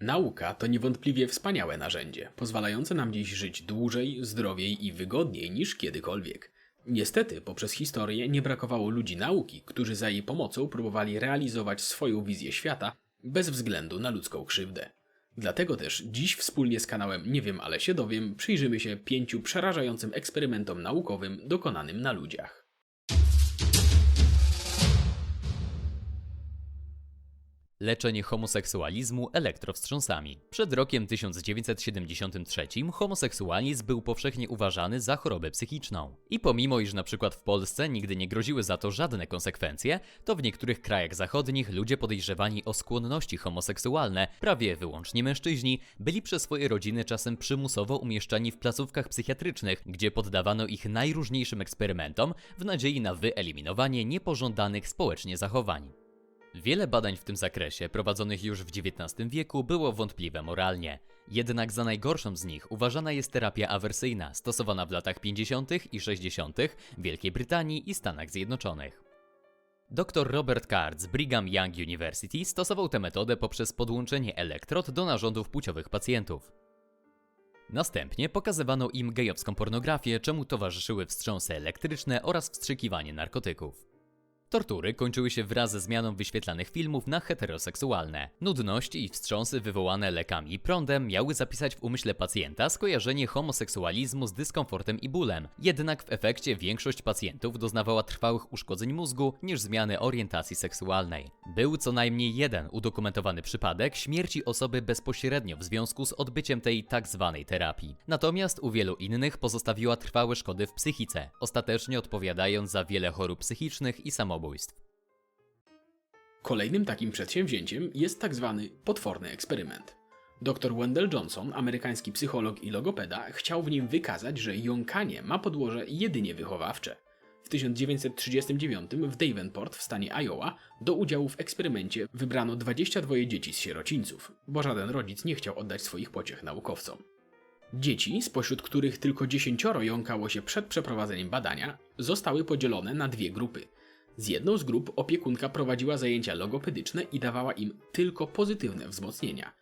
Nauka to niewątpliwie wspaniałe narzędzie, pozwalające nam dziś żyć dłużej, zdrowiej i wygodniej niż kiedykolwiek. Niestety, poprzez historię nie brakowało ludzi nauki, którzy za jej pomocą próbowali realizować swoją wizję świata bez względu na ludzką krzywdę. Dlatego też dziś wspólnie z kanałem Nie wiem, ale się dowiem przyjrzymy się pięciu przerażającym eksperymentom naukowym dokonanym na ludziach. Leczenie homoseksualizmu elektrowstrząsami. Przed rokiem 1973 homoseksualizm był powszechnie uważany za chorobę psychiczną. I pomimo, iż na przykład w Polsce nigdy nie groziły za to żadne konsekwencje, to w niektórych krajach zachodnich ludzie podejrzewani o skłonności homoseksualne, prawie wyłącznie mężczyźni, byli przez swoje rodziny czasem przymusowo umieszczani w placówkach psychiatrycznych, gdzie poddawano ich najróżniejszym eksperymentom w nadziei na wyeliminowanie niepożądanych społecznie zachowań. Wiele badań w tym zakresie, prowadzonych już w XIX wieku, było wątpliwe moralnie. Jednak za najgorszą z nich uważana jest terapia awersyjna, stosowana w latach 50. i 60. w Wielkiej Brytanii i Stanach Zjednoczonych. Dr Robert Card z Brigham Young University stosował tę metodę poprzez podłączenie elektrod do narządów płciowych pacjentów. Następnie pokazywano im gejowską pornografię, czemu towarzyszyły wstrząsy elektryczne oraz wstrzykiwanie narkotyków. Tortury kończyły się wraz ze zmianą wyświetlanych filmów na heteroseksualne. Nudność i wstrząsy wywołane lekami i prądem miały zapisać w umyśle pacjenta skojarzenie homoseksualizmu z dyskomfortem i bólem. Jednak w efekcie większość pacjentów doznawała trwałych uszkodzeń mózgu niż zmiany orientacji seksualnej. Był co najmniej jeden udokumentowany przypadek śmierci osoby bezpośrednio w związku z odbyciem tej tak zwanej terapii. Natomiast u wielu innych pozostawiła trwałe szkody w psychice, ostatecznie odpowiadając za wiele chorób psychicznych i samobójstw. Kolejnym takim przedsięwzięciem jest tak zwany potworny eksperyment. Dr Wendell Johnson, amerykański psycholog i logopeda, chciał w nim wykazać, że jąkanie ma podłoże jedynie wychowawcze. W 1939 w Davenport w stanie Iowa do udziału w eksperymencie wybrano 22 dzieci z sierocińców, bo żaden rodzic nie chciał oddać swoich pociech naukowcom. Dzieci, spośród których tylko dziesięcioro jąkało się przed przeprowadzeniem badania, zostały podzielone na dwie grupy – z jedną z grup opiekunka prowadziła zajęcia logopedyczne i dawała im tylko pozytywne wzmocnienia.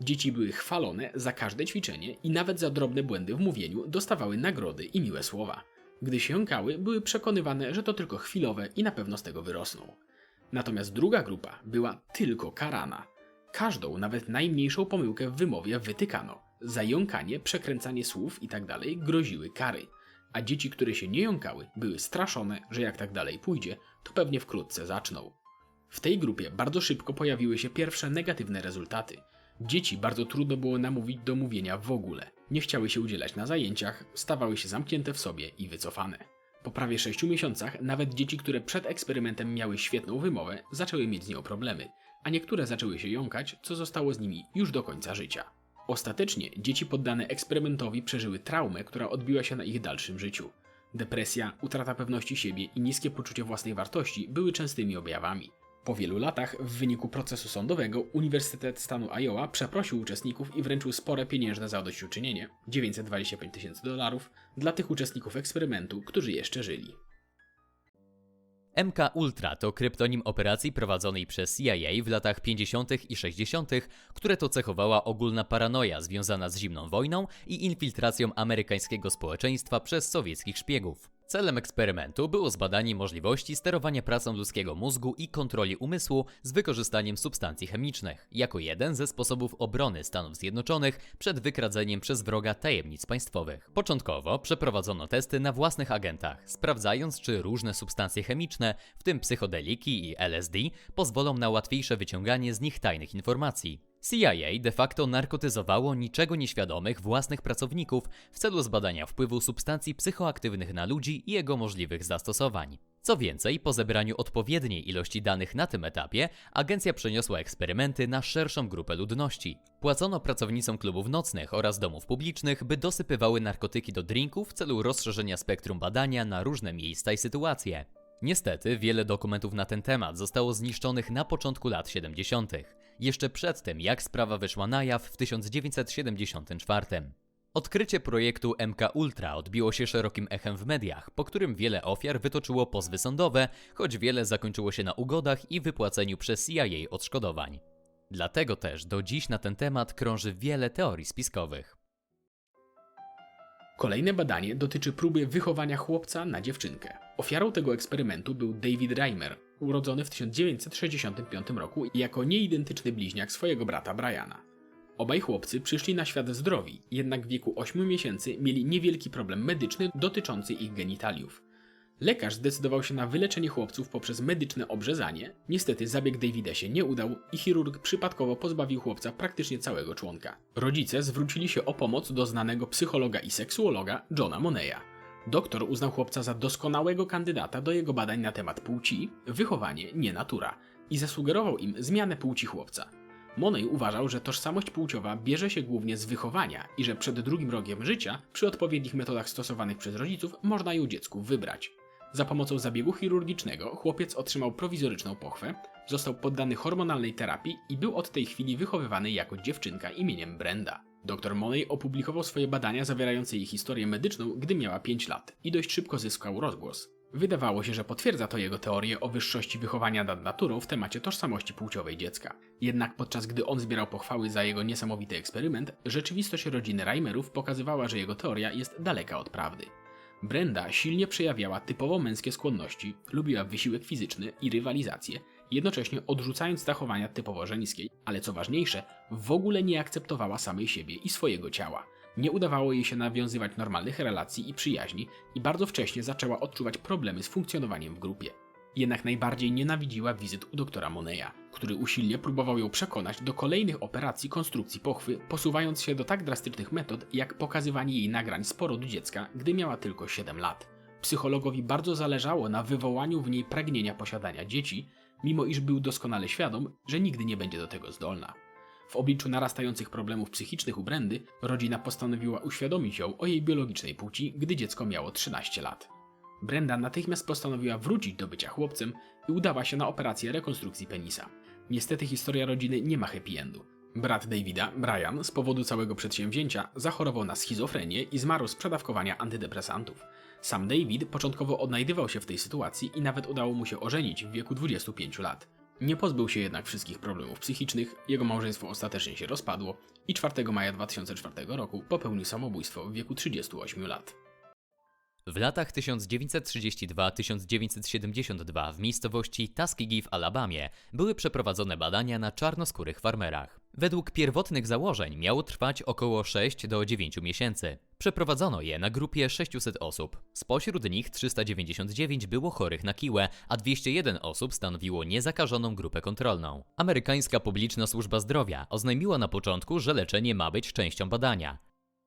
Dzieci były chwalone za każde ćwiczenie i nawet za drobne błędy w mówieniu dostawały nagrody i miłe słowa. Gdy się jąkały, były przekonywane, że to tylko chwilowe i na pewno z tego wyrosną. Natomiast druga grupa była tylko karana. Każdą, nawet najmniejszą pomyłkę w wymowie wytykano. Za jąkanie, przekręcanie słów itd. groziły kary a dzieci, które się nie jąkały, były straszone, że jak tak dalej pójdzie, to pewnie wkrótce zaczną. W tej grupie bardzo szybko pojawiły się pierwsze negatywne rezultaty. Dzieci bardzo trudno było namówić do mówienia w ogóle. Nie chciały się udzielać na zajęciach, stawały się zamknięte w sobie i wycofane. Po prawie 6 miesiącach nawet dzieci, które przed eksperymentem miały świetną wymowę, zaczęły mieć z nią problemy, a niektóre zaczęły się jąkać, co zostało z nimi już do końca życia. Ostatecznie dzieci poddane eksperymentowi przeżyły traumę, która odbiła się na ich dalszym życiu. Depresja, utrata pewności siebie i niskie poczucie własnej wartości były częstymi objawami. Po wielu latach, w wyniku procesu sądowego, Uniwersytet Stanu Iowa przeprosił uczestników i wręczył spore pieniężne zadośćuczynienie 925 tysięcy dolarów dla tych uczestników eksperymentu, którzy jeszcze żyli. MK Ultra to kryptonim operacji prowadzonej przez CIA w latach 50. i 60., które to cechowała ogólna paranoja związana z zimną wojną i infiltracją amerykańskiego społeczeństwa przez sowieckich szpiegów. Celem eksperymentu było zbadanie możliwości sterowania pracą ludzkiego mózgu i kontroli umysłu z wykorzystaniem substancji chemicznych, jako jeden ze sposobów obrony Stanów Zjednoczonych przed wykradzeniem przez wroga tajemnic państwowych. Początkowo przeprowadzono testy na własnych agentach, sprawdzając czy różne substancje chemiczne, w tym psychodeliki i LSD, pozwolą na łatwiejsze wyciąganie z nich tajnych informacji. CIA de facto narkotyzowało niczego nieświadomych własnych pracowników w celu zbadania wpływu substancji psychoaktywnych na ludzi i jego możliwych zastosowań. Co więcej, po zebraniu odpowiedniej ilości danych na tym etapie, agencja przeniosła eksperymenty na szerszą grupę ludności. Płacono pracownicom klubów nocnych oraz domów publicznych, by dosypywały narkotyki do drinków w celu rozszerzenia spektrum badania na różne miejsca i sytuacje. Niestety, wiele dokumentów na ten temat zostało zniszczonych na początku lat 70., jeszcze przed tym jak sprawa wyszła na jaw w 1974. Odkrycie projektu MK Ultra odbiło się szerokim echem w mediach, po którym wiele ofiar wytoczyło pozwy sądowe, choć wiele zakończyło się na ugodach i wypłaceniu przez CIA odszkodowań. Dlatego też do dziś na ten temat krąży wiele teorii spiskowych. Kolejne badanie dotyczy próby wychowania chłopca na dziewczynkę. Ofiarą tego eksperymentu był David Reimer, urodzony w 1965 roku jako nieidentyczny bliźniak swojego brata Briana. Obaj chłopcy przyszli na świat zdrowi, jednak w wieku 8 miesięcy mieli niewielki problem medyczny dotyczący ich genitaliów. Lekarz zdecydował się na wyleczenie chłopców poprzez medyczne obrzezanie. Niestety zabieg Davida się nie udał i chirurg przypadkowo pozbawił chłopca praktycznie całego członka. Rodzice zwrócili się o pomoc do znanego psychologa i seksuologa Johna Moneya. Doktor uznał chłopca za doskonałego kandydata do jego badań na temat płci, wychowanie, nie natura i zasugerował im zmianę płci chłopca. Monet uważał, że tożsamość płciowa bierze się głównie z wychowania i że przed drugim rogiem życia, przy odpowiednich metodach stosowanych przez rodziców, można ją dziecku wybrać. Za pomocą zabiegu chirurgicznego chłopiec otrzymał prowizoryczną pochwę, został poddany hormonalnej terapii i był od tej chwili wychowywany jako dziewczynka imieniem Brenda. Dr Monet opublikował swoje badania zawierające jej historię medyczną, gdy miała 5 lat i dość szybko zyskał rozgłos. Wydawało się, że potwierdza to jego teorię o wyższości wychowania nad naturą w temacie tożsamości płciowej dziecka. Jednak podczas gdy on zbierał pochwały za jego niesamowity eksperyment, rzeczywistość rodziny Reimerów pokazywała, że jego teoria jest daleka od prawdy. Brenda silnie przejawiała typowo męskie skłonności, lubiła wysiłek fizyczny i rywalizację, jednocześnie odrzucając zachowania typowo żeńskiej, ale co ważniejsze, w ogóle nie akceptowała samej siebie i swojego ciała. Nie udawało jej się nawiązywać normalnych relacji i przyjaźni i bardzo wcześnie zaczęła odczuwać problemy z funkcjonowaniem w grupie. Jednak najbardziej nienawidziła wizyt u doktora Moneya, który usilnie próbował ją przekonać do kolejnych operacji konstrukcji pochwy, posuwając się do tak drastycznych metod, jak pokazywanie jej nagrań z porodu dziecka, gdy miała tylko 7 lat. Psychologowi bardzo zależało na wywołaniu w niej pragnienia posiadania dzieci, mimo iż był doskonale świadom, że nigdy nie będzie do tego zdolna. W obliczu narastających problemów psychicznych u Brendy, rodzina postanowiła uświadomić ją o jej biologicznej płci, gdy dziecko miało 13 lat. Brenda natychmiast postanowiła wrócić do bycia chłopcem i udała się na operację rekonstrukcji penisa. Niestety historia rodziny nie ma happy endu. Brat Davida, Brian, z powodu całego przedsięwzięcia zachorował na schizofrenię i zmarł z przedawkowania antydepresantów. Sam David początkowo odnajdywał się w tej sytuacji i nawet udało mu się ożenić w wieku 25 lat. Nie pozbył się jednak wszystkich problemów psychicznych, jego małżeństwo ostatecznie się rozpadło i 4 maja 2004 roku popełnił samobójstwo w wieku 38 lat. W latach 1932-1972 w miejscowości Tuskegee w Alabamie były przeprowadzone badania na czarnoskórych farmerach. Według pierwotnych założeń miało trwać około 6 do 9 miesięcy. Przeprowadzono je na grupie 600 osób. Spośród nich 399 było chorych na kiłę, a 201 osób stanowiło niezakażoną grupę kontrolną. Amerykańska Publiczna Służba Zdrowia oznajmiła na początku, że leczenie ma być częścią badania.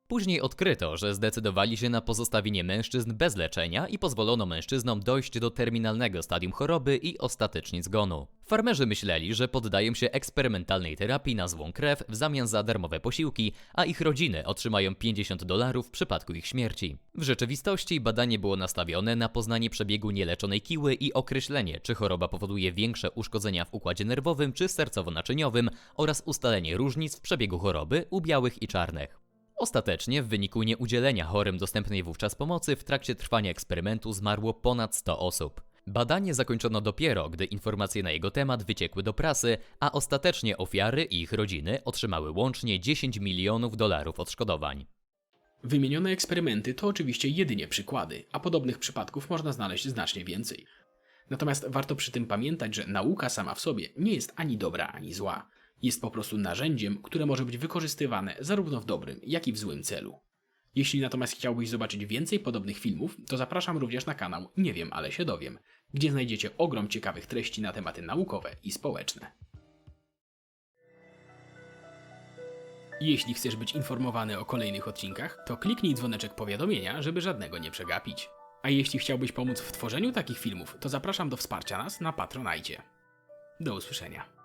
Później odkryto, że zdecydowali się na pozostawienie mężczyzn bez leczenia i pozwolono mężczyznom dojść do terminalnego stadium choroby i ostatecznie zgonu. Farmerzy myśleli, że poddają się eksperymentalnej terapii na złą krew w zamian za darmowe posiłki, a ich rodziny otrzymają 50 dolarów w przypadku ich śmierci. W rzeczywistości badanie było nastawione na poznanie przebiegu nieleczonej kiły i określenie, czy choroba powoduje większe uszkodzenia w układzie nerwowym czy sercowo-naczyniowym oraz ustalenie różnic w przebiegu choroby u białych i czarnych. Ostatecznie, w wyniku nieudzielenia chorym dostępnej wówczas pomocy, w trakcie trwania eksperymentu zmarło ponad 100 osób. Badanie zakończono dopiero, gdy informacje na jego temat wyciekły do prasy, a ostatecznie ofiary i ich rodziny otrzymały łącznie 10 milionów dolarów odszkodowań. Wymienione eksperymenty to oczywiście jedynie przykłady, a podobnych przypadków można znaleźć znacznie więcej. Natomiast warto przy tym pamiętać, że nauka sama w sobie nie jest ani dobra, ani zła. Jest po prostu narzędziem, które może być wykorzystywane zarówno w dobrym, jak i w złym celu. Jeśli natomiast chciałbyś zobaczyć więcej podobnych filmów, to zapraszam również na kanał Nie wiem, ale się dowiem, gdzie znajdziecie ogrom ciekawych treści na tematy naukowe i społeczne. Jeśli chcesz być informowany o kolejnych odcinkach, to kliknij dzwoneczek powiadomienia, żeby żadnego nie przegapić. A jeśli chciałbyś pomóc w tworzeniu takich filmów, to zapraszam do wsparcia nas na Patronajcie. Do usłyszenia.